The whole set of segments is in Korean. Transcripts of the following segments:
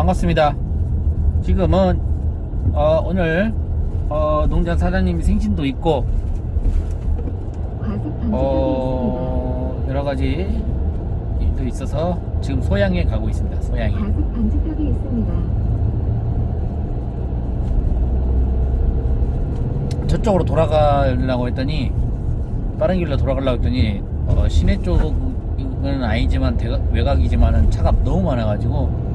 반갑습니다. 지금은 어, 오늘 어, 농장 사장님 생신도 있고. 어, 여러 가지 일도 있어서 지금 소양에 가고 있습니다. 소양에. 과속 방지턱이 있습니다. 저쪽으로 돌아가려고 했더니 다른 길로 돌아가려고 했더니 어, 시내 쪽은 아니지만 대각- 외곽이지만은 차가 너무 많아가지고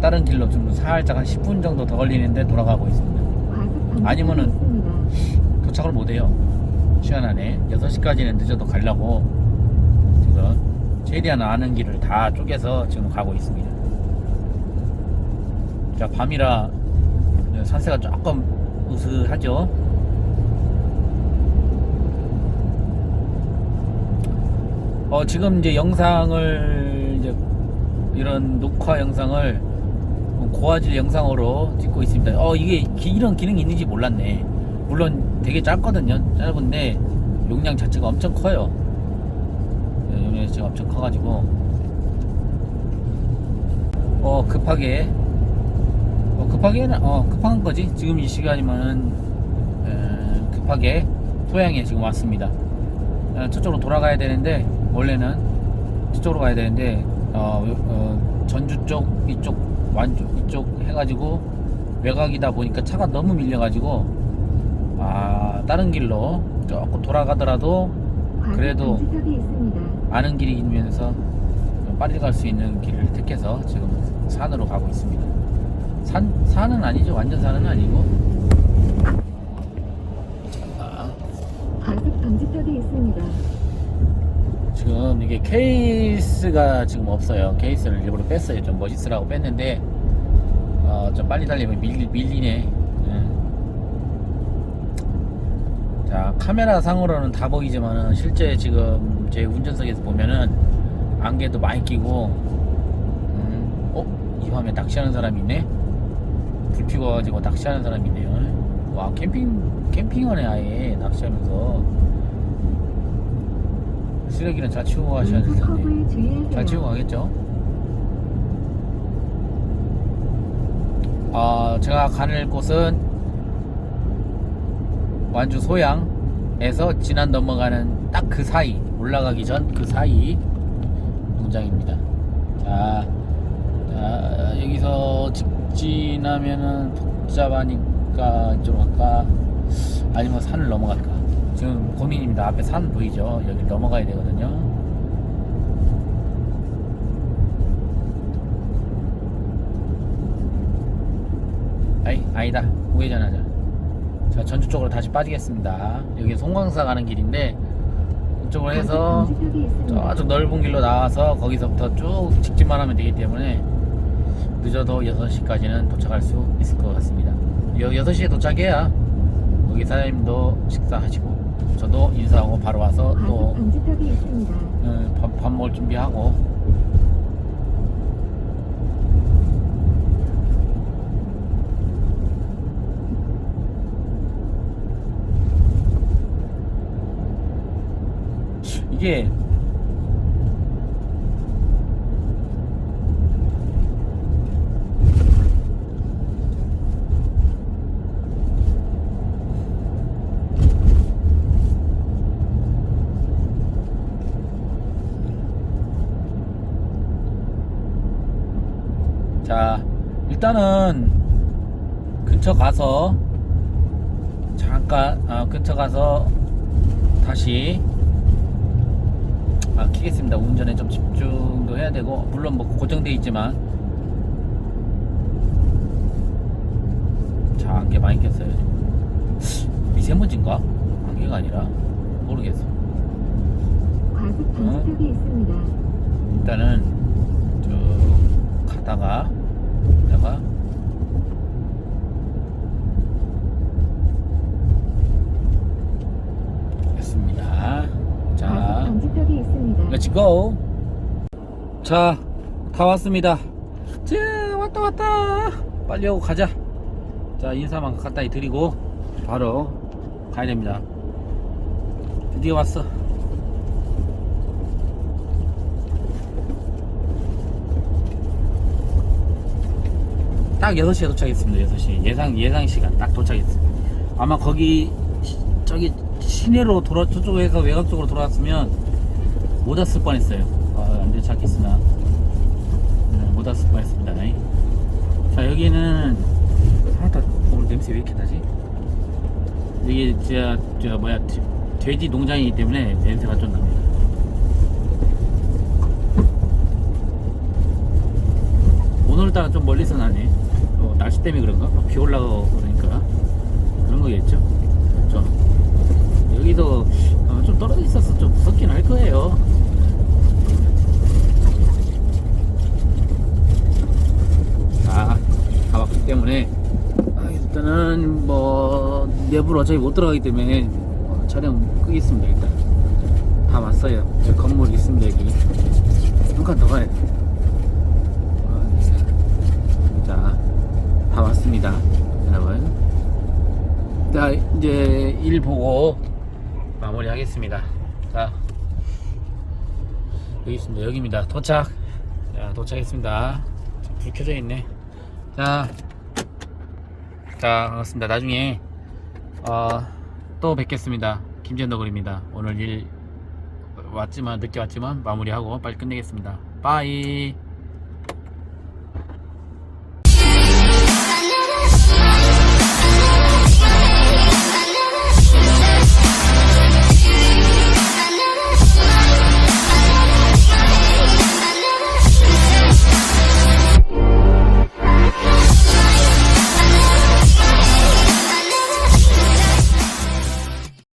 다른 길로 좀 살짝 한 10분 정도 더 걸리는데 돌아가고 있습니다. 아니면은. 도착을 못해요. 시간 안에 6시까지는 늦어도 가려고 지금 최대한 아는 길을 다 쪼개서 지금 가고 있습니다. 자 밤이라 산세가 조금 으스하죠. 어 지금 이제 영상을 이제 이런 녹화 영상을 고화질 영상으로 찍고 있습니다. 어 이게 기- 이런 기능이 있는지 몰랐네. 물론 되게 짧거든요. 짧은데 용량 자체가 엄청 커요. 네, 용량 자체가 엄청 커가지고 어 급하게 어, 급하게는 어 급한 거지. 지금 이 시간이면은 에, 급하게 소양에 지금 왔습니다. 어, 저쪽으로 돌아가야 되는데 원래는 저쪽으로 가야 되는데 어, 어, 전주 쪽 이쪽 완쪽 이쪽 해가지고 외곽이다 보니까 차가 너무 밀려가지고 아 다른 길로 조금 돌아가더라도 그래도. 아는 길이면서 좀 빨리 갈 수 있는 길을 택해서 지금 산으로 가고 있습니다. 산 산은 아니죠 완전 산은 아니고 자, 과속 방지턱이 있습니다. 지금 이게 케이스가 지금 없어요. 케이스를 일부러 뺐어요. 좀 멋있으라고 뺐는데 어, 좀 빨리 달리면 밀, 밀리네. 예. 자 카메라 상으로는 다 보이지만은 실제 지금 제 운전석에서 보면은 안개도 많이 끼고 음, 어? 이 밤에 낚시하는 사람이 있네? 불 피워가지고 낚시하는 사람이 있네요. 와 캠핑 캠핑하네 아예 낚시하면서 쓰레기는 잘 치우고 가셔야 될 텐데 주의하세요. 잘 치우고 가겠죠? 어, 제가 가는 곳은 완주 소양에서 진안 넘어가는 딱 그 사이 올라가기 전 그 사이 농장입니다. 자, 자, 여기서 직진하면은 복잡하니까 좀 할까 아니면 산을 넘어갈까 지금 고민입니다. 앞에 산 보이죠? 여기 넘어가야 되거든요. 아이, 아니다. 우회전하자. 자, 전주 쪽으로 다시 빠지겠습니다. 여기 송광사 가는 길인데, 이쪽으로 해서. 저쪽 넓은 길로 나와서 거기서부터 쭉 직진만 하면 되기 때문에 늦어도 6시까지는 도착할 수 있을 것 같습니다. 여, 6시에 도착해야 거기 사장님도 식사하시고 저도 인사하고 바로 와서 과속 또 방지턱이 있습니다. 어, 밥, 밥 먹을 준비하고 이게 자 일단은 근처 가서 잠깐 아, 근처 가서 다시 아, 키겠습니다. 운전에 좀 집중도 해야 되고 물론 뭐 고정돼 있지만. 자 안개 많이 꼈어요. 미세먼지인가? 안개가 아니라. 모르겠어. 과속 방지턱이 있습니다. 일단은 쭉 가다가 다가 됐습니다. 과속 자, 방지턱이 있습니다. 렛츠 고. 자, 다 왔습니다. 자, 왔다 왔다. 빨리 오고 가자. 자, 인사만 갖다 드리고 바로 가야 됩니다. 드디어 왔어. 딱 6시에 도착했습니다. 6시. 예상, 예상 시간 딱 도착했어요. 아마 거기, 시- 저기 시내로 돌아, 저쪽에서 외곽 쪽으로 돌아왔으면 못 왔을 뻔 했어요. 아, 안 되찾겠으나. 네, 못 왔을 뻔 했습니다. 자, 여기는, 아, 나 오늘 냄새 왜 이렇게 나지? 여기, 진짜, 저, 뭐야, 돼- 돼지 농장이기 때문에 냄새가 좀 납니다. 오늘따라 좀 멀리서 나네. 어, 날씨 때문에 그런가? 어, 비 올라가고 그러니까 그런 거겠죠. 저 여기도 어, 좀 떨어져 있어서 좀 무섭긴 할 거예요. 아, 가봤기 때문에 아, 일단은 뭐 내부로 어차피 못 들어가기 때문에 어, 촬영 끄겠습니다. 일단 다 왔어요. 저 건물 있습니다 여기. 한 칸 더 가야 돼. 어, 자, 다 왔습니다. 여러분. 자, 이제 일 보고 마무리 하겠습니다. 자, 여기 있습니다. 여기입니다. 도착. 자, 도착했습니다. 자, 불 켜져 있네. 자, 자, 반갑습니다. 나중에, 어, 또 뵙겠습니다. 김재너글입니다. 오늘 일 왔지만, 늦게 왔지만 마무리하고 빨리 끝내겠습니다. 빠이.